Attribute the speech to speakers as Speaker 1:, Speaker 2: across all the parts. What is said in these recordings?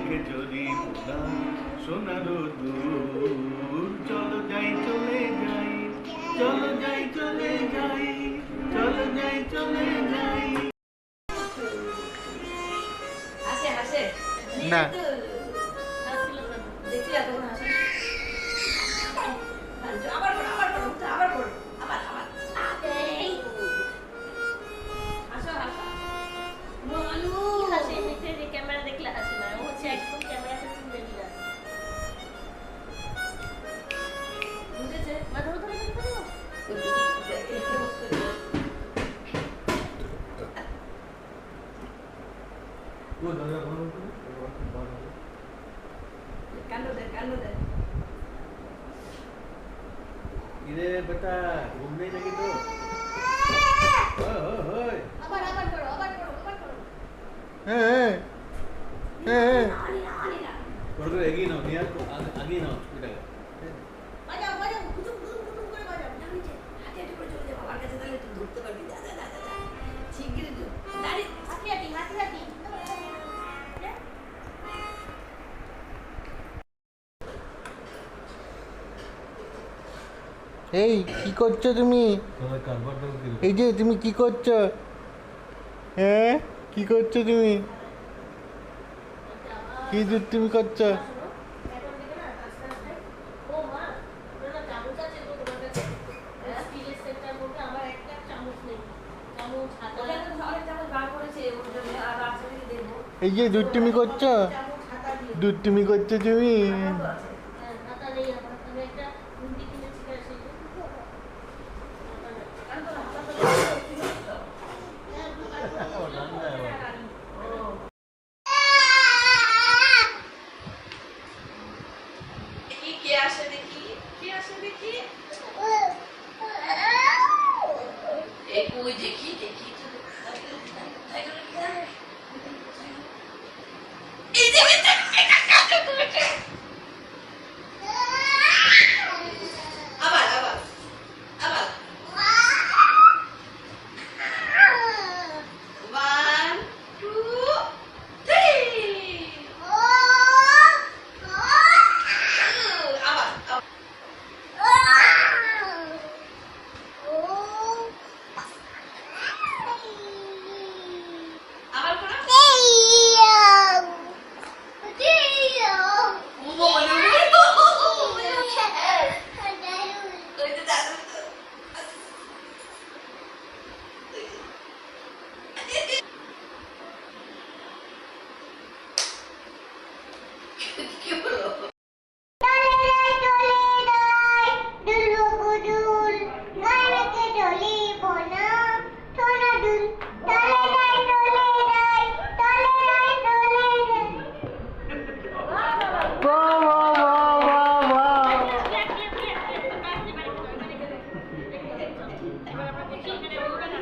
Speaker 1: মেঘে জড়ি সোনার দূর চলো যাই চলে যাই চলো যাই চলে যাই চলো যাই চলে যাই।
Speaker 2: না।
Speaker 3: ಇದೇ ಬೆಟ್ಟ ಒಮ್ಮೆ ತೆಗಿತು ಕೊಡಗ್ರೆ ಅಗಿ ನಾವು ನಿಯರ್ ಅಗಿ ನಾವು এই,
Speaker 2: কি করছ তুমি? এই যে, তুমি কি করছ? হ্যাঁ কি করছ তুমি? কি তুমি করছ? এই যে দুধ তুমি করছ? দুধ তুমি করছ তুমি?
Speaker 3: Et pour aider qui, t'es qui Thank you.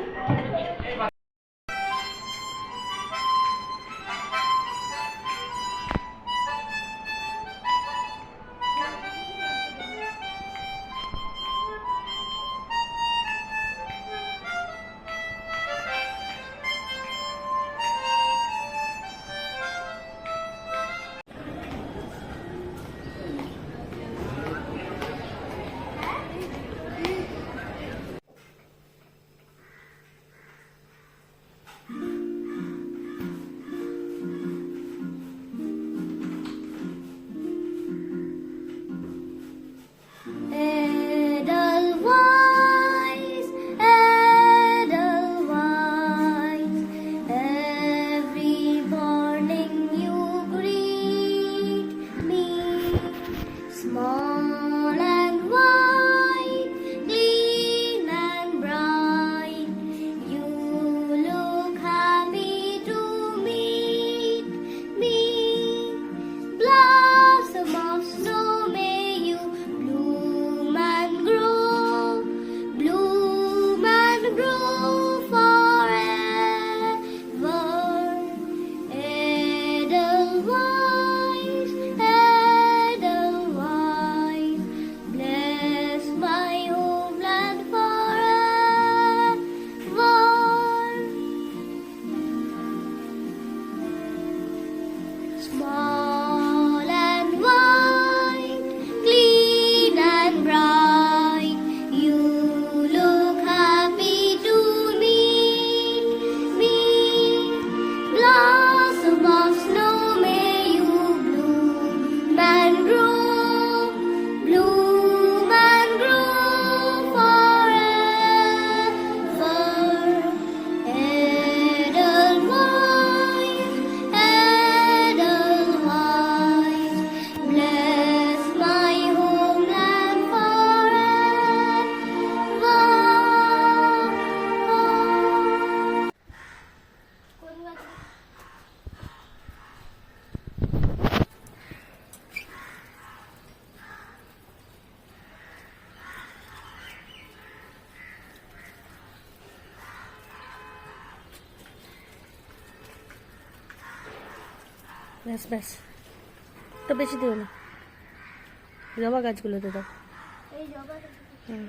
Speaker 2: ব্যাস ব্যাস। তো বেশি দিও না। জবা গাছগুলোতে দাও।
Speaker 3: এই জবা
Speaker 2: হুম।